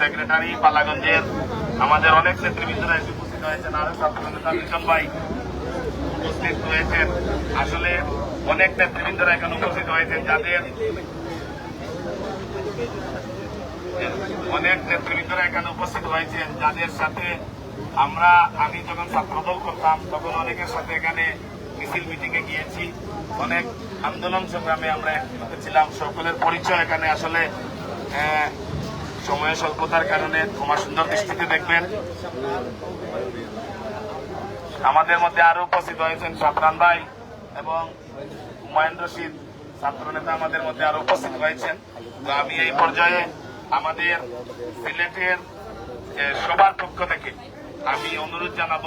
Secretary, পালাগঞ্জের আমাদের অনেক নেতৃবৃন্দরা এসে উপস্থিত হয়েছেন আরও ছাত্র নেতা মিশন ভাই উপস্থিত হয়েছেন। আসলে অনেক নেতৃবৃন্দরা এখানে উপস্থিত হয়েছেন, যাদের অনেক নেতৃবৃন্দরা এখানে উপস্থিত হয়েছেন, যাদের সাথে আমরা, আমি যখন ছাত্রদল করতাম, তখন অনেকের সাথে এখানে মিছিল মিটিং এ গিয়েছি। অনেক আন্দোলন সংগ্রামে আমরা ছিলাম। সকলের পরিচয় এখানে আসলে সময় স্বল্পতার কারণে ক্ষমা সুন্দর দৃষ্টিতে দেখবেন। আমাদের মধ্যে আরও উপস্থিত হয়েছেন সাফরান ভাই এবং হুমায়ুন রশিদ ছাত্র নেতা আমাদের মধ্যে আরও উপস্থিত হয়েছেন। তো আমি এই পর্যায়ে আমাদের সিলেটের সবার পক্ষ থেকে আমি অনুরোধ জানাব,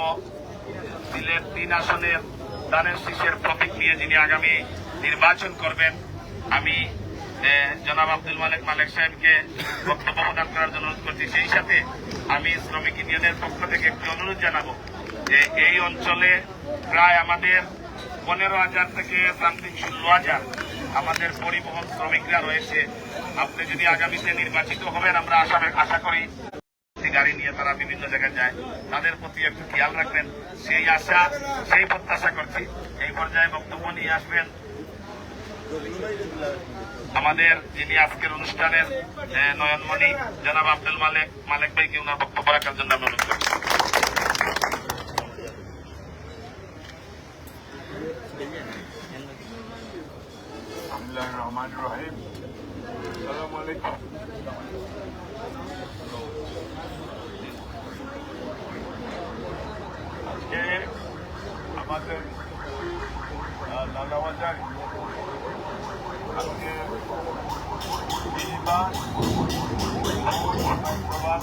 সিলেট তিন আসনের দানের শীষের প্রতীক নিয়ে যিনি আগামী নির্বাচন করবেন, আমি জনাব আব্দুল মালিক মালিক সাহেবকে বক্তব্য প্রদান করার জন্য অনুরোধ করছি। সেই সাথে আমি শ্রমিক ইউনিয়নের পক্ষ থেকে একটি অনুরোধ জানাব যে এই অঞ্চলে প্রায় আমাদের পনেরো হাজার থেকে সামথিং ষোলো হাজার আমাদের পরিবহন শ্রমিকরা রয়েছে। আপনি যদি আগামীতে নির্বাচিত হবেন, আমরা আশা আশা করি গাড়ি নিয়ে তারা বিভিন্ন জায়গায় যায়। তাদের প্রতি একটু খেয়াল রাখবেন। সেই আশা, সেই প্রত্যাশা করছি। এই পর্যায়ে বক্তব্য নিয়ে আসবেন আমাদের যিনি আজকের অনুষ্ঠানের নয়নমণি, জনাব আব্দুল মালেক মালেক ভাইকে ওনার বক্তব্য রাখার জন্য আমি অনুরোধ রহমান রহিম আমাদের আহ, লালাবাজার আজকে বিনিমা হায়দ্রাবাদ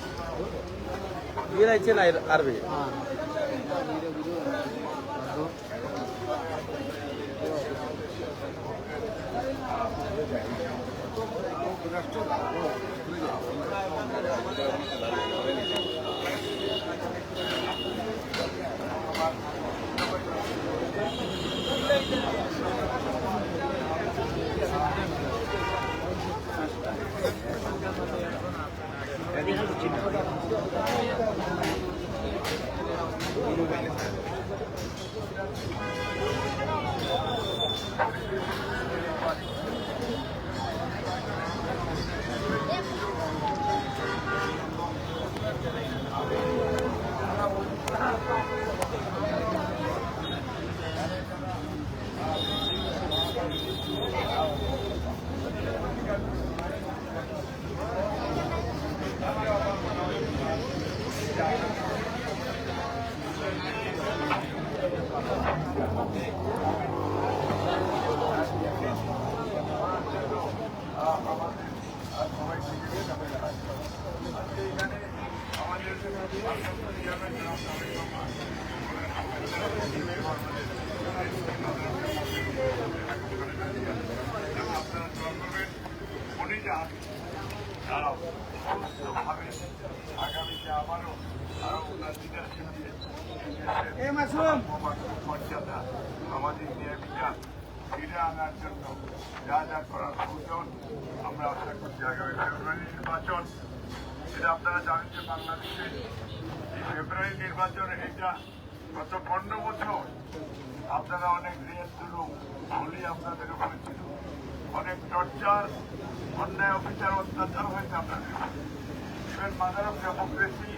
করবেন উনি যান Bu benim. তারা সুস্থভাবে আগামীতে আবারও আরও ওনার লিডারশিপ দিয়ে মর্যাদা বিচার ফিরে আনার জন্য যা যা করার প্রয়োজন, আমরা আশা করছি আগামী ফেব্রুয়ারি নির্বাচন। এটা আপনারা জানেন যে বাংলাদেশে এই নির্বাচন এটা গত পনেরো বছর? আপনারা অনেক রেল তুলু গুলি আপনাদের উপরে ছিল। অনেক টর্চার, অন্যায় অফিসার অত্যাচার হয়েছে আপনাদের। ইভেন মাদার অফ ডেমোক্রেসি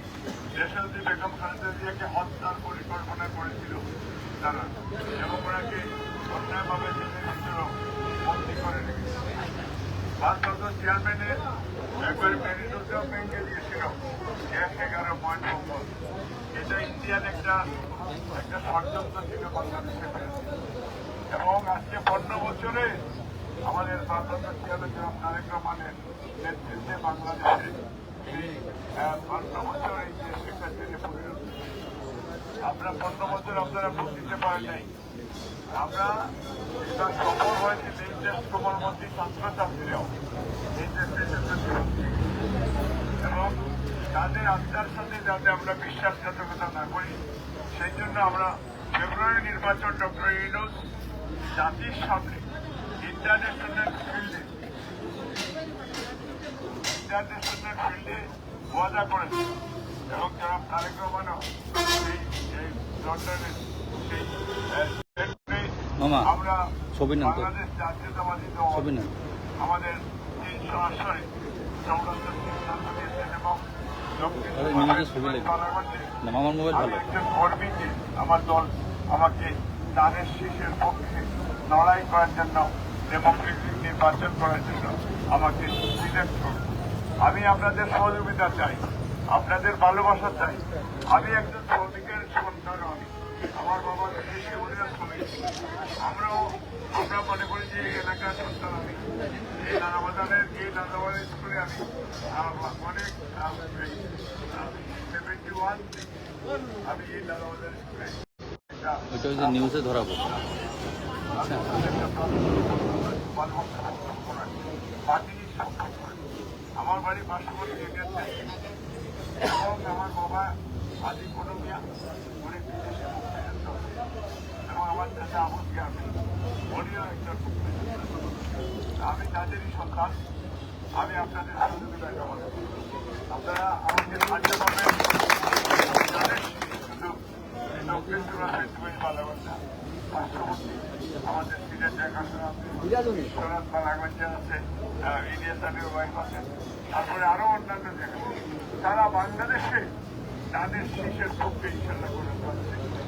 দেশালদি বেগম খালেদা জিয়াকে হত্যার পরিকল্পনা করেছিল তারা। এবং ওনাকে অন্যায়ভাবে ভিতরেও বন্দী করে রেখেছে। ভারপ্রাপ্ত চেয়ারম্যানের একবার মেরিটোতেও ব্যাংকে দিয়েছিল। এক এগারো পয়েন্ট নম্বর ইন্ডিয়ান একটা একটা ষড়যন্ত্র ছিল বিরুদ্ধে এবং আজকে পনেরো বছরে আমাদের ভারপ্রাপ্ত চেয়ারম্যান তারেক রহমানের নেতৃত্বে বাংলাদেশে এই পনেরো বছর এই দেশ একটা পরিণত আমরা পনেরো বছর আপনারা ভোট দিতে পারেন আমরা এটা সফল হয়েছে এই দেশ। এবং তাদের আত্মার সাথে যাতে আমরা বিশ্বাসঘাতকতা না করি সেই জন্য আমরা ফেব্রুয়ারি নির্বাচন ডক্টর ইউনুস জাতির সামনে ইন্টারন্যাশনাল ফিল্ডে ইন্টারন্যাশনাল ফিল্ডে ওয়াদা করেছে এবং যারা তারেক রহমানও এই লন্ডনের আমরা। বাংলাদেশ জাতীয়তাবাদী দল আমাদের তিনশো আসনে সংগ্রান্ত সিদ্ধান্ত নিয়েছেন এবং নিজেকে ছবি লাগবে। আমার দল আমাকে দানের শীষের পক্ষে লড়াই করার জন্য ডেমোক্রেটিক নির্বাচন করার জন্য আমাকে সিলেক্ট আমি আপনাদের সহযোগিতা চাই আপনাদের ভালোবাসা চাই আমি একজন শ্রমিকের সন্তান আমি আমার বাবা কৃষি উন্নয়ন আমরাও আমরা মনে করি যে এলাকার সন্তান আমি এই নানাবাজারের এই নানাবাজার স্কুলে আমি অনেক সেভেন্টি ওয়ান আমি এই নানাবাজার স্কুলে ওইটা ওই যে নিউজে ধরা পড়ছে আমার বাড়ি পার্শ্ববর্তী এবং আমার বাবা আদি কুটুমিয়া উনি বিদেশে চাচা আবুল গ্রামে উনিও একজন আমি তাদেরই সন্তান আমি আপনাদের সহযোগিতা কামনা আপনারা আমাকে সাহায্য করবেন আমাদের সিলেট দেখাশোনা আছে বিশ্বনাথ আছে ইলিয়াস আলীর ওয়াইফ আছে তারপরে আরও অন্যান্য জায়গা তারা বাংলাদেশে তাদের শীষের পক্ষে ইনশাল্লাহ করে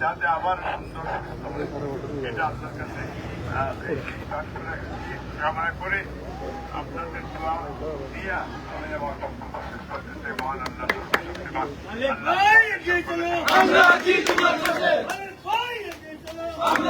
যাতে আবার সুন্দর এটা আপনার কাছে কামনা করে আপনাদের দোয়া দিয়া আমি আমার বক্তব্য শেষ করতেছি মহান। আল্লাহ আমরা